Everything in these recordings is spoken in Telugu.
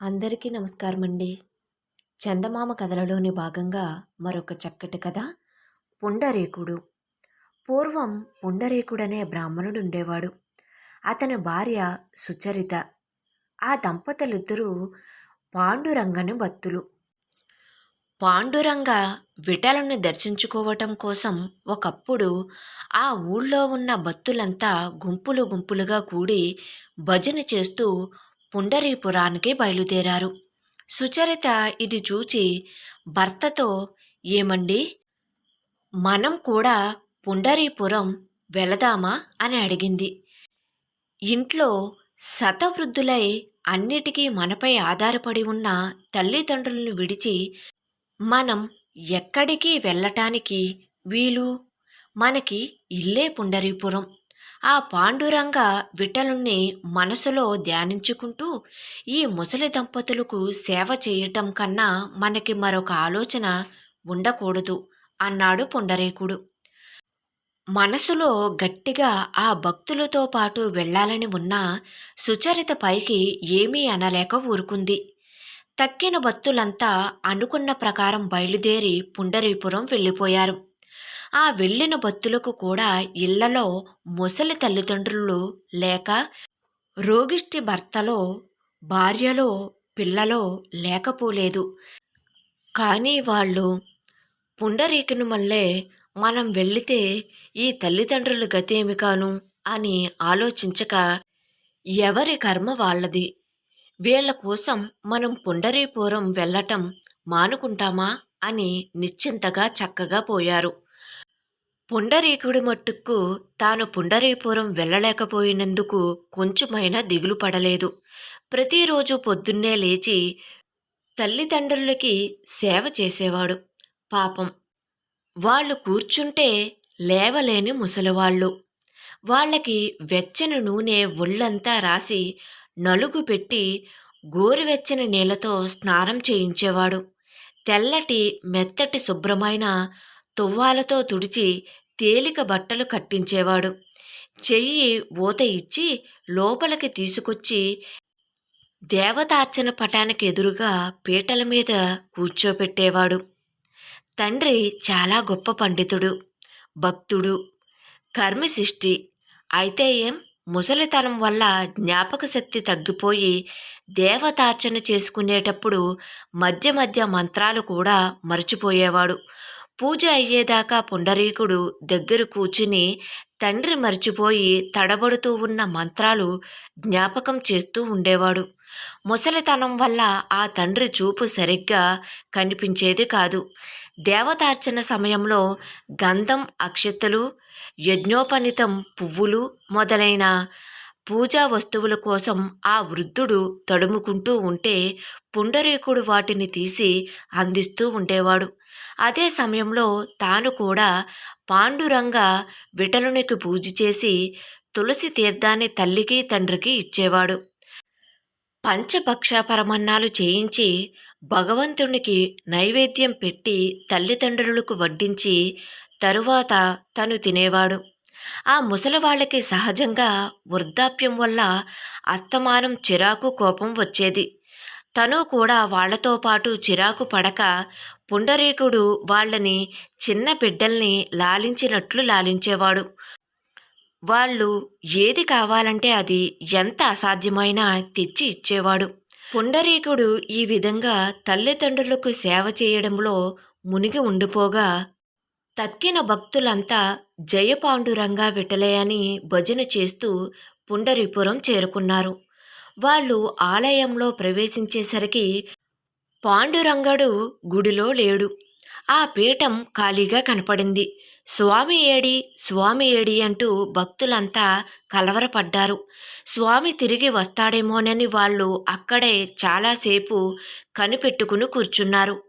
అందరికీ నమస్కారం అండి చందమామ కథలలోని భాగంగా మరొక చక్కటి కథ పుండరీకుడు. పూర్వం పుండరీకుడనే బ్రాహ్మణుడు ఉండేవాడు అతని భార్య సుచరిత ఆ దంపతులిద్దరూ పాండురంగని భక్తులు. పాండురంగ విఠలను దర్శించుకోవటం కోసం ఒకప్పుడు ఆ ఊళ్ళో ఉన్న భక్తులంతా గుంపులు గుంపులుగా కూడి భజన చేస్తూ పుండరీపురానికి బయలుదేరారు. సుచరిత ఇది చూచి భర్తతో ఏమండి? మనం కూడా పుండరీపురం వెళదామా? అని అడిగింది. ఇంట్లో శతవృద్ధులై అన్నిటికీ మనపై ఆధారపడి ఉన్న తల్లిదండ్రులను విడిచి మనం ఎక్కడికి వెళ్ళటానికి వీలు? మనకి ఇల్లే పుండరీపురం. ఆ పాండురంగ విఠలుణ్ణి మనసులో ధ్యానించుకుంటూ ఈ ముసలి దంపతులకు సేవ చేయటం కన్నా మనకి మరొక ఆలోచన ఉండకూడదు అన్నాడు పుండరీకుడు. మనసులో గట్టిగా ఆ భక్తులతో పాటు వెళ్ళాలని ఉన్న సుచరిత పైకి ఏమీ అనలేక ఊరుకుంది. తక్కిన భక్తులంతా అనుకున్న ప్రకారం బయలుదేరి పుండరీపురం వెళ్ళిపోయారు. ఆ వెళ్ళిన భక్తులకు కూడా ఇళ్ళలో ముసలి తల్లిదండ్రులు లేక రోగిష్టి భర్తలో భార్యలో పిల్లలో లేకపోలేదు. కానీ వాళ్ళు పుండరీకుని మళ్ళే మనం వెళితే ఈ తల్లిదండ్రుల గతేమి కాను అని ఆలోచించక ఎవరి కర్మ వాళ్ళది? వీళ్ళ కోసం మనం పుండరీపురం వెళ్ళటం మానుకుంటామా అని నిశ్చింతగా చక్కగా పోయారు. పుండరీకుడి మట్టుకు తాను పుండరీపురం వెళ్ళలేకపోయినందుకు కొంచెమైనా దిగులు పడలేదు. ప్రతిరోజు పొద్దున్నే లేచి తల్లిదండ్రులకి సేవ చేసేవాడు. పాపం. వాళ్ళు కూర్చుంటే లేవలేని ముసలివాళ్ళు. వాళ్ళకి వెచ్చని నూనె ఒళ్ళంతా రాసి నలుగు పెట్టి గోరువెచ్చని నీళ్ళతో స్నానం చేయించేవాడు. తెల్లటి మెత్తటి శుభ్రమైన తువ్వాలతో తుడిచి తేలిక బట్టలు కట్టించేవాడు. చెయ్యి ఊత ఇచ్చి లోపలికి తీసుకొచ్చి దేవతార్చన పటానికి ఎదురుగా పీటల మీద కూర్చోపెట్టేవాడు. తండ్రి చాలా గొప్ప పండితుడు భక్తుడు కర్మశిష్టి అయితే ఏం? ముసలితనం వల్ల జ్ఞాపక శక్తి తగ్గిపోయి దేవతార్చన చేసుకునేటప్పుడు మధ్య మధ్య మంత్రాలు కూడా మర్చిపోయేవాడు. పూజ అయ్యేదాకా పుండరీకుడు దగ్గర కూర్చుని తండ్రి మర్చిపోయి తడబడుతూ ఉన్న మంత్రాలు జ్ఞాపకం చేస్తూ ఉండేవాడు. ముసలితనం వల్ల ఆ తండ్రి చూపు సరిగ్గా కనిపించేది కాదు. దేవతార్చన సమయంలో గంధం అక్షతలు యజ్ఞోపనితం పువ్వులు మొదలైన పూజా వస్తువుల కోసం ఆ వృద్ధుడు తడుముకుంటూ ఉంటే పుండరీకుడు వాటిని తీసి అందిస్తూ ఉండేవాడు. అదే సమయంలో తాను కూడా పాండురంగ విఠలునికి పూజ చేసి తులసి తీర్థాన్ని తల్లికి తండ్రికి ఇచ్చేవాడు. పంచభక్ష పరమన్నాలు చేయించి భగవంతునికి నైవేద్యం పెట్టి తల్లిదండ్రులకు వడ్డించి తరువాత తను తినేవాడు. ఆ ముసలివాళ్ళకి సహజంగా వృద్ధాప్యం వల్ల అస్తమానం చిరాకు కోపం వచ్చేది. తను కూడా వాళ్ళతో పాటు చిరాకు పడక పుండరీకుడు వాళ్ళని చిన్న బిడ్డల్ని లాలించినట్లు లాలించేవాడు. వాళ్ళు ఏది కావాలంటే అది ఎంత అసాధ్యమైనా తెచ్చి ఇచ్చేవాడు. పుండరీకుడు ఈ విధంగా తల్లిదండ్రులకు సేవ చేయడంలో మునిగి ఉండిపోగా తక్కిన భక్తులంతా జయపాండురంగా విఠలయని భజన చేస్తూ పుండరీపురం చేరుకున్నారు. వాళ్ళు ఆలయంలో ప్రవేశించేసరికి పాండురంగడు గుడిలో లేడు. ఆ పీఠం ఖాళీగా కనపడింది. స్వామి ఏడి స్వామి ఏడి అంటూ భక్తులంతా కలవరపడ్డారు. స్వామి తిరిగి వస్తాడేమోనని వాళ్ళు అక్కడే చాలాసేపు కనిపెట్టుకుని కూర్చున్నారు.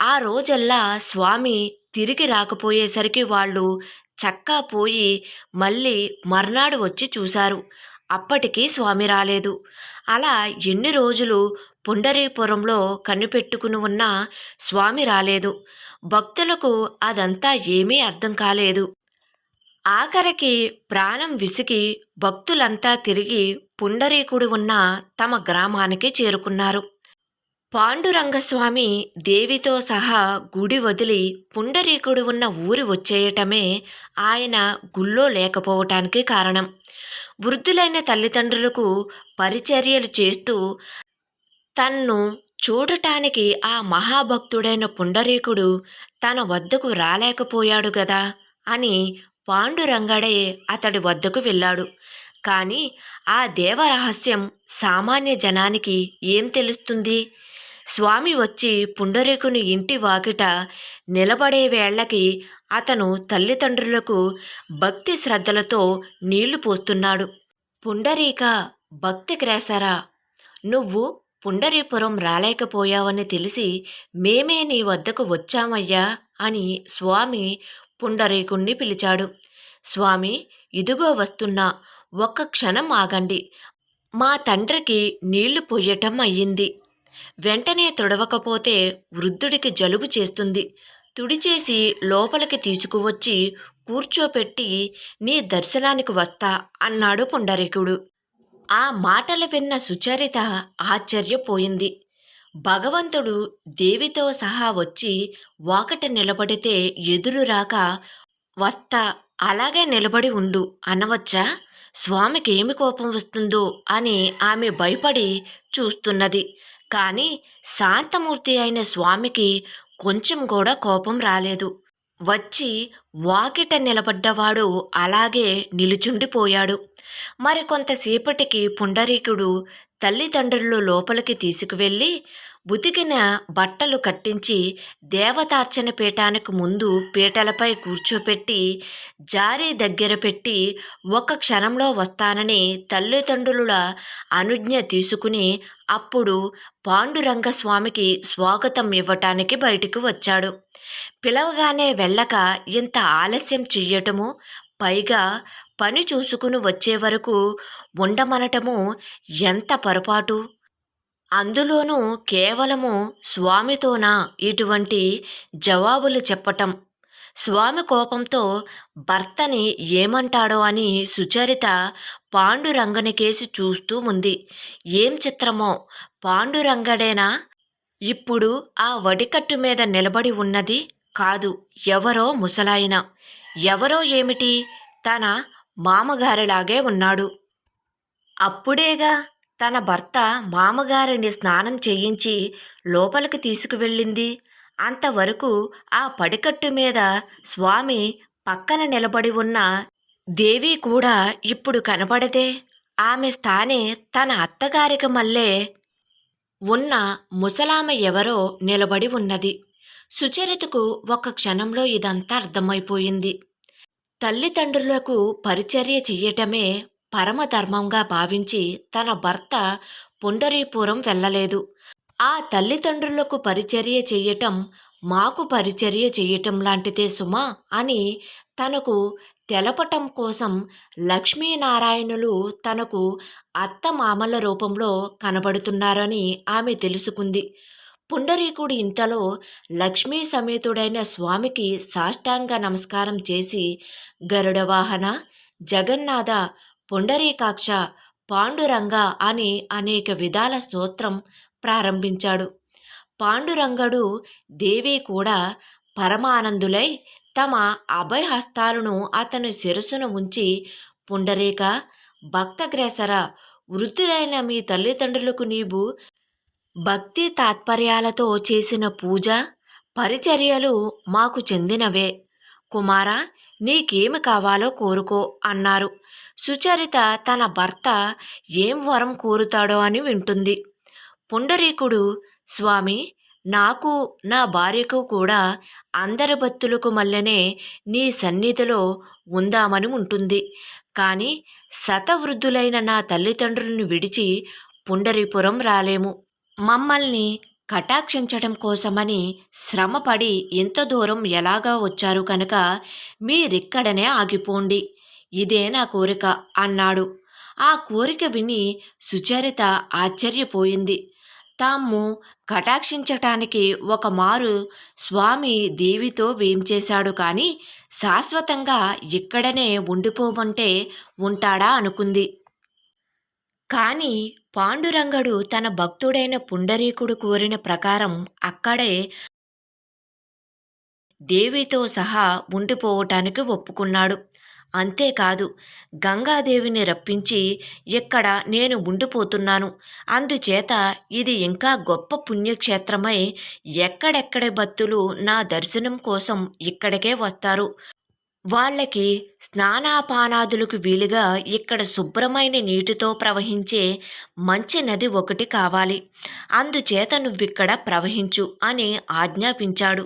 ఆ రోజల్లా స్వామి తిరిగి రాకపోయేసరికి వాళ్ళు చక్కా పోయి మళ్ళీ మర్నాడు వచ్చి చూశారు. అప్పటికి స్వామి రాలేదు. అలా ఎన్ని రోజులు పుండరీపురంలో కనిపెట్టుకుని ఉన్న స్వామి రాలేదు. భక్తులకు అదంతా ఏమీ అర్థం కాలేదు. ఆఖరికి ప్రాణం విసిగి భక్తులంతా తిరిగి పుండరీకుడు ఉన్న తమ గ్రామానికి చేరుకున్నారు. పాండురంగస్వామి దేవితో సహా గుడి వదిలి పుండరీకుడు ఉన్న ఊరి వచ్చేయటమే ఆయన గుళ్ళో లేకపోవటానికి కారణం. వృద్ధులైన తల్లిదండ్రులకు పరిచర్యలు చేస్తూ తన్ను చూడటానికి ఆ మహాభక్తుడైన పుండరీకుడు తన వద్దకు రాలేకపోయాడు గదా అని పాండురంగడే అతడి వద్దకు వెళ్ళాడు. కానీ ఆ దేవరహస్యం సామాన్య జనానికి ఏం తెలుస్తుంది? స్వామి వచ్చి పుండరీకుని ఇంటి వాకిట నిలబడే వేళ్ళకి అతను తల్లిదండ్రులకు భక్తి శ్రద్ధలతో నీళ్ళు పోస్తున్నాడు. పుండరీక భక్తి క్రేసరా నువ్వు పుండరీపురం రాలేకపోయావని తెలిసి మేమే నీ వద్దకు వచ్చామయ్యా అని స్వామి పుండరీకుణ్ణి పిలిచాడు. స్వామి ఇదిగో వస్తున్నా ఒక్క క్షణం ఆగండి. మా తండ్రికి నీళ్ళు పొయ్యటం అయ్యింది. వెంటనే తుడవకపోతే వృద్ధుడికి జలుబు చేస్తుంది. తుడిచేసి లోపలికి తీసుకువచ్చి కూర్చోపెట్టి నీ దర్శనానికి వస్తా అన్నాడు పుండరీకుడు. ఆ మాటలు విన్న సుచరిత ఆశ్చర్యపోయింది. భగవంతుడు దేవితో సహా వచ్చి వాకట నిలబడితే ఎదురు రాక వస్తా అలాగే నిలబడి ఉండు అనవచ్చా? స్వామికి ఏమి కోపం వస్తుందో? అని ఆమె భయపడి చూస్తున్నది. కానీ శాంతమూర్తి అయిన స్వామికి కొంచెం కూడా కోపం రాలేదు. వచ్చి వాకిట నిలబడ్డవాడు అలాగే నిలుచుండిపోయాడు. మరి కొంతసేపటికి పుండరీకుడు తల్లిదండ్రులు లోపలికి తీసుకువెళ్ళి ఉతికిన బట్టలు కట్టించి దేవతార్చన పీఠానికి ముందు పీటలపై కూర్చోపెట్టి జారీ దగ్గర పెట్టి ఒక క్షణంలో వస్తానని తల్లిదండ్రుల అనుజ్ఞ తీసుకుని అప్పుడు పాండురంగ స్వామికి స్వాగతం ఇవ్వటానికి బయటికి వచ్చాడు. పిలవగానే వెళ్ళక ఇంత ఆలస్యం చెయ్యటము పైగా పని చూసుకుని వచ్చే వరకు ఉండమనటము ఎంత పొరపాటు? అందులోనూ కేవలము స్వామితోనా ఇటువంటి జవాబులు చెప్పటం? స్వామి కోపంతో భర్తని ఏమంటాడో అని సుచరిత పాండురంగని కేసి చూస్తూ ఉంది. ఏం చిత్రమో? పాండురంగడేనా? ఇప్పుడు ఆ వడికట్టు మీద నిలబడి ఉన్నది కాదు ఎవరో ముసలాయన. ఎవరో ఏమిటి? తన మామగారిలాగే ఉన్నాడు. అప్పుడేగా? తన భర్త మామగారిని స్నానం చేయించి లోపలికి తీసుకువెళ్ళింది. అంతవరకు ఆ పడికట్టు మీద స్వామి పక్కన నిలబడి ఉన్న దేవి కూడా ఇప్పుడు కనపడదే. ఆమె స్థానే తన అత్తగారికి మల్లే ఉన్న ముసలామ ఎవరో నిలబడి ఉన్నది. సుచరితకు ఒక క్షణంలో ఇదంతా అర్థమైపోయింది. తల్లిదండ్రులకు పరిచర్య చెయ్యటమే పరమధర్మంగా భావించి తన భర్త పుండరీపురం వెళ్ళలేదు. ఆ తల్లిదండ్రులకు పరిచర్య చెయ్యటం మాకు పరిచర్య చెయ్యటం లాంటిదే సుమా అని తనకు తెలపటం కోసం లక్ష్మీనారాయణులు తనకు అత్తమామల రూపంలో కనబడుతున్నారని ఆమె తెలుసుకుంది. పుండరీకుడు ఇంతలో లక్ష్మీ సమేతుడైన స్వామికి సాష్టాంగ నమస్కారం చేసి గరుడవాహన జగన్నాథ పుండరీకాక్ష పాండురంగ అని అనేక విధాల స్తోత్రం ప్రారంభించాడు. పాండురంగడు దేవి కూడా పరమానందులై తమ అభయహస్తాలను అతని శిరస్సును ఉంచి పుండరీక భక్తగ్రేసర వృద్ధులైన మీ తల్లిదండ్రులకు నీవు భక్తి తాత్పర్యాలతో చేసిన పూజ పరిచర్యలు మాకు చెందినవే. కుమార నీకేమి కావాలో కోరుకో అన్నారు. సుచరిత తన భర్త ఏం వరం కోరుతాడో అని వింటుంది. పుండరీకుడు స్వామి నాకు నా భార్యకు కూడా అందరి భక్తులకు మల్లెనే నీ సన్నిధిలో ఉందామని ఉంటుంది. కానీ శతవృద్ధులైన నా తల్లిదండ్రులను విడిచి పుండరీపురం రాలేము. మమ్మల్ని కటాక్షించడం కోసమని శ్రమపడి ఎంత దూరం ఎలాగా వచ్చారు కనుక మీరిక్కడనే ఆగిపోండి. ఇదే నా కోరిక అన్నాడు. ఆ కోరిక విని సుచరిత ఆశ్చర్యపోయింది. తాము కటాక్షించటానికి ఒక మారు స్వామి దేవితో వేంచేశాడు కానీ శాశ్వతంగా ఇక్కడనే ఉండిపోమంటే ఉంటాడా అనుకుంది. కానీ పాండురంగడు తన భక్తుడైన పుండరీకుడు కోరిన ప్రకారం అక్కడే దేవితో సహా ఉండిపోవటానికి ఒప్పుకున్నాడు. అంతేకాదు గంగాదేవిని రప్పించి ఇక్కడ నేను ఉండిపోతున్నాను. అందుచేత ఇది ఇంకా గొప్ప పుణ్యక్షేత్రమై ఎక్కడెక్కడ భక్తులు నా దర్శనం కోసం ఇక్కడికే వస్తారు. వాళ్ళకి స్నానాపానాదులకు వీలుగా ఇక్కడ శుభ్రమైన నీటితో ప్రవహించే మంచి నది ఒకటి కావాలి. అందుచేత నువ్విక్కడ ప్రవహించు అని ఆజ్ఞాపించాడు.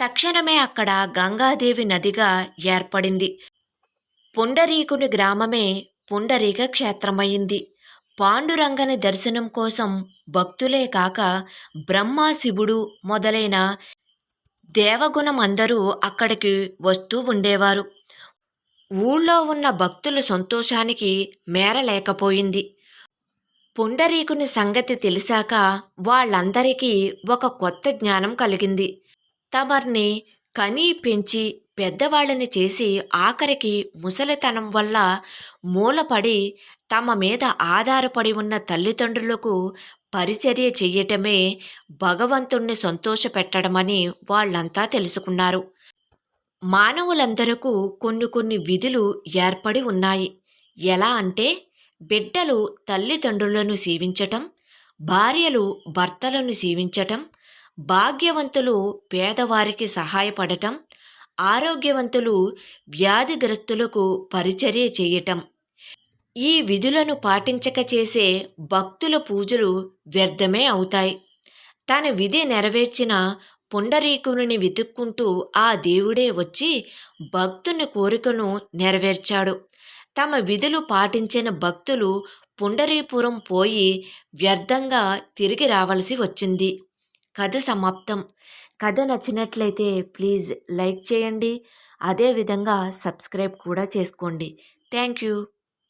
తక్షణమే అక్కడ గంగాదేవి నదిగా ఏర్పడింది. పుండరీకుని గ్రామమే పుండరీక క్షేత్రమైంది పాండురంగని దర్శనం కోసం భక్తులే కాక బ్రహ్మ శివుడు మొదలైన దేవగుణం అందరూ అక్కడికి వస్తూ ఉండేవారు. ఊళ్ళో ఉన్న భక్తుల సంతోషానికి మేరలేకపోయింది పుండరీకుని సంగతి తెలిసాక వాళ్ళందరికీ ఒక కొత్త జ్ఞానం కలిగింది. తమర్ని కనీ పెంచి పెద్దవాళ్ళని చేసి ఆఖరికి ముసలితనం వల్ల మూలపడి తమ మీద ఆధారపడి ఉన్న తల్లిదండ్రులకు పరిచర్య చెయ్యటమే భగవంతుణ్ణి సంతోషపెట్టడమని వాళ్ళంతా తెలుసుకున్నారు. మానవులందరకు కొన్ని కొన్ని విధులు ఏర్పడి ఉన్నాయి. ఎలా అంటే బిడ్డలు తల్లిదండ్రులను సేవించటం భార్యలు భర్తలను సేవించటం భాగ్యవంతులు పేదవారికి సహాయపడటం ఆరోగ్యవంతులు వ్యాధిగ్రస్తులకు పరిచర్య చేయటం ఈ విధులను పాటించక చేసే భక్తుల పూజలు వ్యర్థమే అవుతాయి. తన విధి నెరవేర్చిన పుండరీకుని వెతుక్కుంటూ ఆ దేవుడే వచ్చి భక్తుని కోరికను నెరవేర్చాడు. తమ విధులు పాటించిన భక్తులు పుండరీపురం పోయి వ్యర్థంగా తిరిగి రావలసి వచ్చింది. కథ సమాప్తం. కథ నచ్చినట్లయితే ప్లీజ్ లైక్ చేయండి. అదేవిధంగా సబ్స్క్రైబ్ కూడా చేసుకోండి. Thank you.